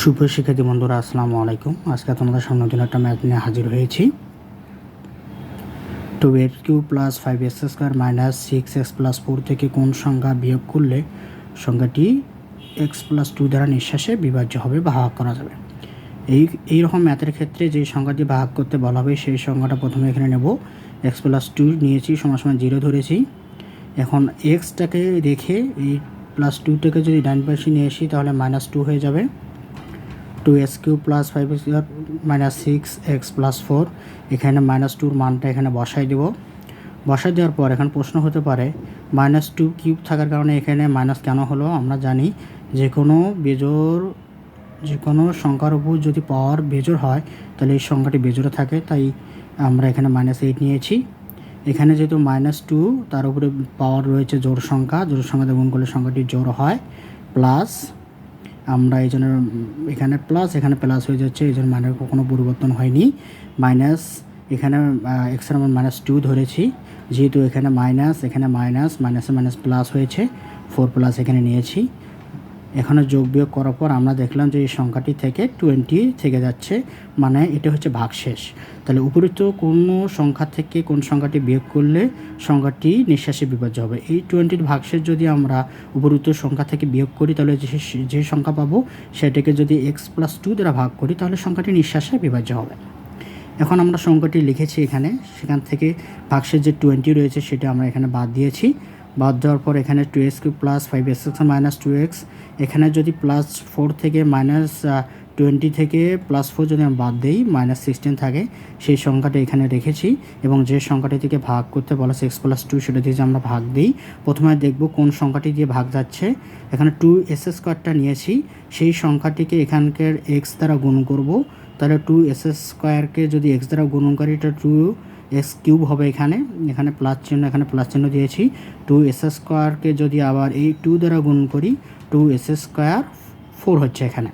শুভ শিক্ষার্থী বন্ধুরা, আসসালামু আলাইকুম। আজকে তোমাদের সামনে নতুন একটা ম্যাথ নিয়ে হাজির হয়েছি। টু এর cube plus five x square minus six x plus four থেকে কোন সংখ্যা বিয়োগ করলে সংখ্যাটি এক্স প্লাস টু দ্বারা নিঃশ্বাসে বিভাজ্য হবে বা ভাগ করা যাবে? এই এই রকম ম্যাথের ক্ষেত্রে যে সংখ্যাটি ভাগ করতে বলা হবে, সেই সংখ্যাটা প্রথমে এখানে নেব। এক্স প্লাস টু নিয়েছি, সমান সমান জিরো ধরেছি। এখন এক্সটাকে রেখে এই প্লাস টুটাকে যদি ডাইন পাশে নিয়ে আসি, তাহলে মাইনাস টু হয়ে যাবে। Two x cube plus five x minus six x plus four এখানে মাইনাস টুর মানটা এখানে বসাই দেব। বসাই দেওয়ার পর এখন প্রশ্ন হতে পারে মাইনাস টু কিউব থাকার কারণে এখানে মাইনাস কেন হলো? আমরা জানি যে কোনো বেজোর যে কোনো সংখ্যার উপর যদি পাওয়ার বেজোর হয়, তাহলে এই সংখ্যাটি বেজোরে থাকে, তাই আমরা এখানে মাইনাস এইট নিয়েছি। এখানে যেহেতু মাইনাস টু তার উপরে পাওয়ার রয়েছে জোর সংখ্যা জোর সংখ্যাতে গুণ করলে সংখ্যাটি জোর হয় প্লাস আমরা এই জন্য এখানে প্লাস এখানে প্লাস হয়ে যাচ্ছে, এই জন্য মানের কোনো পরিবর্তন হয়নি। মাইনাস এখানে এক্সের আমরা মাইনাস টু ধরেছি। যেহেতু এখানে মাইনাস এখানে মাইনাস মাইনাসে মাইনাস প্লাস হয়েছে। ফোর প্লাস এখানে নিয়েছি। এখানে যোগ বিয়োগ করার পর আমরা দেখলাম যে এই সংখ্যাটি থেকে টোয়েন্টি থেকে যাচ্ছে মানে এটা হচ্ছে ভাগশেষ। তাহলে উপরিত কোনো সংখ্যা থেকে কোন সংখ্যাটি বিয়োগ করলে সংখ্যাটি নিঃশ্বাসে বিভাজ্য হবে? এই টোয়েন্টির ভাগশেষ যদি আমরা উপরিত সংখ্যা থেকে বিয়োগ করি, তাহলে যে যে সংখ্যা পাবো, সেটাকে যদি এক্স প্লাস টু দ্বারা ভাগ করি, তাহলে সংখ্যাটি নিঃশ্বাসে বিভাজ্য হবে। এখন আমরা সংখ্যাটি লিখেছি এখানে, সেখান থেকে ভাগশেষ যে টোয়েন্টি রয়েছে, সেটা আমরা এখানে বাদ দিয়েছি। বাদ দেওয়ার পর এখানে two x cube plus five x minus two x এখানে যদি প্লাস ফোর থেকে মাইনাস টোয়েন্টি থেকে প্লাস ফোর যদি আমি বাদ দিই মাইনাস সিক্সটিন থাকে, সেই সংখ্যাটা এখানে রেখেছি এবং যে সংখ্যাটি থেকে ভাগ করতে বলা এক্স প্লাস টু সেটা দিয়ে আমরা ভাগ দিই, প্রথমে দেখব কোন সংখ্যাটি দিয়ে ভাগ যাচ্ছে। এখানে টু এস স্কোয়ারটা নিয়েছি, সেই সংখ্যাটিকে এখানকার এক্স দ্বারা গুণ করব। তাহলে টু এস স্কোয়ারকে যদি এক্স দ্বারা গুণ করি এটা টু এক্স কিউব হবে এখানে। এখানে প্লাস চিহ্ন, এখানে প্লাস চিহ্ন দিয়েছি। টু এস স্কোয়ারকে যদি আবার এই টু দ্বারা গুণ করি টু এস স্কোয়ার ফোর হচ্ছে এখানে।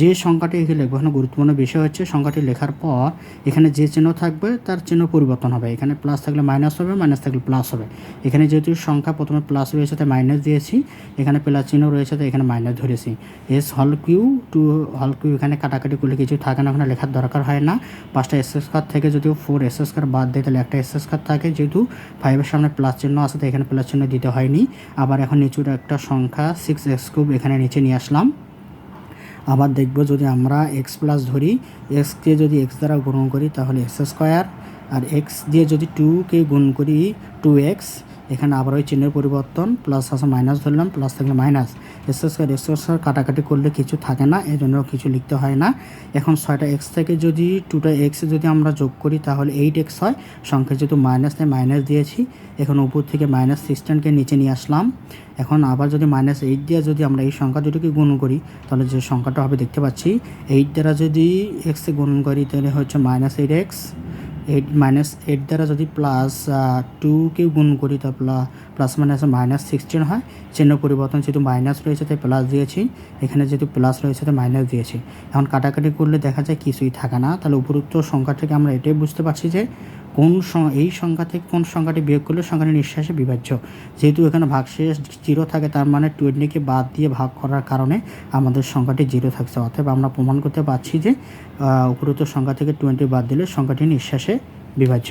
যে সংখ্যাটি এখানে লিখব, এখানে গুরুত্বপূর্ণ বিষয় হচ্ছে সংখ্যাটি লেখার পর এখানে যে চিহ্ন থাকবে তার চিহ্ন পরিবর্তন হবে। এখানে প্লাস থাকলে মাইনাস হবে মাইনাস থাকলে প্লাস হবে। এখানে যেহেতু সংখ্যা প্রথমে প্লাস রয়েছে তাই মাইনাস দিয়েছি। এখানে প্লাস চিহ্ন রয়েছে তাই এখানে মাইনাস ধরেছি। এস হল কিউ টু হল কিউ এখানে কাটাকাটি করলে কিছু থাকে না, ওখানে লেখার দরকার হয় না। পাঁচটা এস স্কোয়ার থেকে যদি ফোর এস স্কোয়ার বাদ দেয়, তাহলে একটা এস স্কোয়ার থাকে। যেহেতু ফাইভের সামনে প্লাস চিহ্ন আছে তো এখানে প্লাস চিহ্ন দিতে হয়নি। আবার এখন নিচুর একটা সংখ্যা সিক্স এক্স কিউব এখানে নিচে নিয়ে আসলাম। আবার দেখব যদি আমরা এক্স প্লাস ধরি এক্সকে যদি এক্স দ্বারা গ্রহণ করি তাহলে এক্স স্কোয়ার আর এক্স দিয়ে যদি টুকে গুণ করি টু এক্স এখানে আবার ওই চিহ্নের পরিবর্তন প্লাস আছে মাইনাস ধরলাম প্লাস থাকলে minus x square x square কাটাকাটি করলে কিছু থাকে না এই জন্য কিছু লিখতে হয় না। এখন ছয়টা এক্স থেকে যদি টুটা এক্স যদি আমরা যোগ করি, তাহলে এইট এক্স হয়। সংখ্যা যেহেতু মাইনাস তাই মাইনাস দিয়েছি। এখন উপর থেকে মাইনাস সিক্সটিনকে নিচে নিয়ে আসলাম। এখন আবার যদি মাইনাস এইট দিয়ে যদি আমরা এই সংখ্যা দুটোকে গুণ করি, তাহলে যে সংখ্যাটা হবে, দেখতে পাচ্ছি। এইট দ্বারা যদি এক্সে গুণ করি, তাহলে হচ্ছে minus eight x eight minus eight দ্বারা যদি প্লাস টুকে গুণ করি তা প্লাস মাইনাস মাইনাস সিক্সটিন হয়, চিহ্ন পরিবর্তন যেহেতু মাইনাস রয়েছে তাই প্লাস দিয়েছি, এখানে যেহেতু প্লাস রয়েছে তাই মাইনাস দিয়েছি। এখন কাটাকাটি করলে দেখা যায় কিছুই থাকে না। তাহলে উপরুক্ত সংখ্যা থেকে আমরা এটাই বুঝতে পারছি যে কোন এই সংখ্যা থেকে কোন সংখ্যাটি বিয়োগ করলে সংখ্যাটি নিঃশ্বাসে বিভাজ্য? যেহেতু এখানে ভাগশেষ জিরো থাকে, তার মানে টোয়েন্টিকে বাদ দিয়ে ভাগ করার কারণে আমাদের সংখ্যাটি জিরো থাকছে। অতএব আমরা প্রমাণ করতে পারছি যে উপরোক্ত সংখ্যা থেকে টোয়েন্টি বাদ দিলে সংখ্যাটি নিঃশ্বাসে বিভাজ্য।